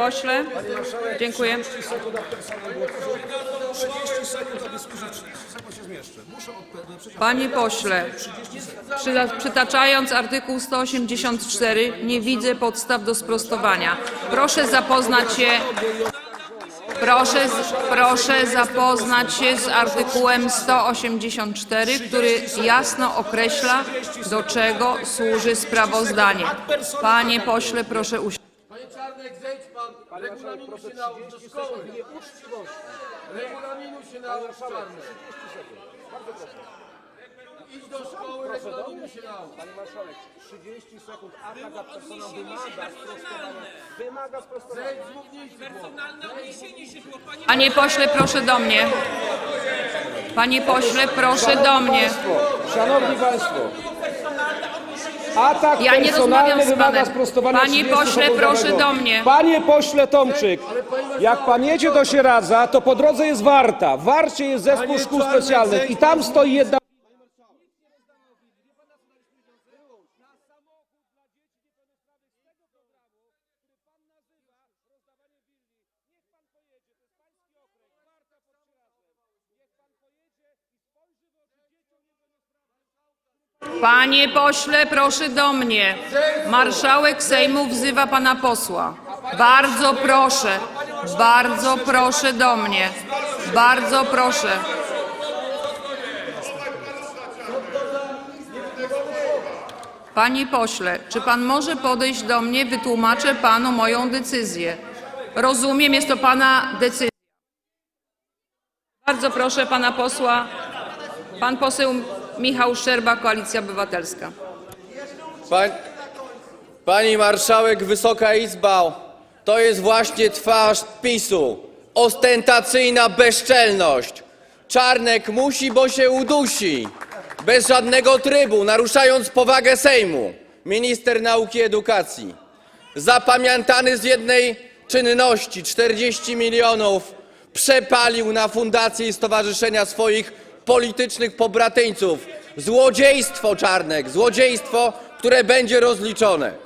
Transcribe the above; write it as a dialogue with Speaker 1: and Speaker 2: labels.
Speaker 1: Pośle, dziękuję.
Speaker 2: 30 30.
Speaker 1: Panie pośle, przyta- przytaczając artykuł 184 nie widzę podstaw do sprostowania. Proszę zapoznać się Proszę, proszę zapoznać się z artykułem 184, który jasno określa, do czego służy sprawozdanie. Panie pośle, proszę usiąść.
Speaker 3: Panie Czarnek, zejdź pan. Regulaminu się naucz do szkoły. Regulaminu się naucz, Czarnek. Idź do szkoły, regulaminu się naucz.
Speaker 2: Pani marszałek, 30 sekund, atak personam wymaga sprostowania. Wymaga sprostowania.
Speaker 3: Zejdź z mównicy, chłopie.
Speaker 1: Panie pośle, proszę do mnie. Panie pośle, proszę do mnie.
Speaker 4: Szanowni Państwo, atak
Speaker 1: Ja nie rozmawiam
Speaker 4: personalny
Speaker 1: z
Speaker 4: wymaga
Speaker 1: panem.
Speaker 4: sprostowania
Speaker 1: Panie
Speaker 4: 30
Speaker 1: pośle, proszę do mnie.
Speaker 4: Panie pośle Tomczyk, jak pan jedzie do Sieradza, to po drodze jest Warta. W Warcie jest zespół szkół specjalnych i tam stoi jedna...
Speaker 1: Panie pośle, proszę do mnie. Marszałek Sejmu wzywa pana posła. Bardzo proszę, bardzo proszę do mnie. Bardzo proszę. Panie pośle, czy pan może podejść do mnie? Wytłumaczę panu moją decyzję. Rozumiem, jest to pana decyzja. Bardzo proszę pana posła. Pan poseł Michał Szczerba, Koalicja Obywatelska.
Speaker 5: Pań, pani marszałek, Wysoka Izba, to jest właśnie twarz PiSu. Ostentacyjna bezczelność. Czarnek musi, bo się udusi. Bez żadnego trybu, naruszając powagę Sejmu. Minister nauki i edukacji. Zapamiętany z jednej czynności 40 milionów przepalił na fundacje i stowarzyszenia swoich politycznych pobratyńców. Złodziejstwo, Czarnek, złodziejstwo, które będzie rozliczone.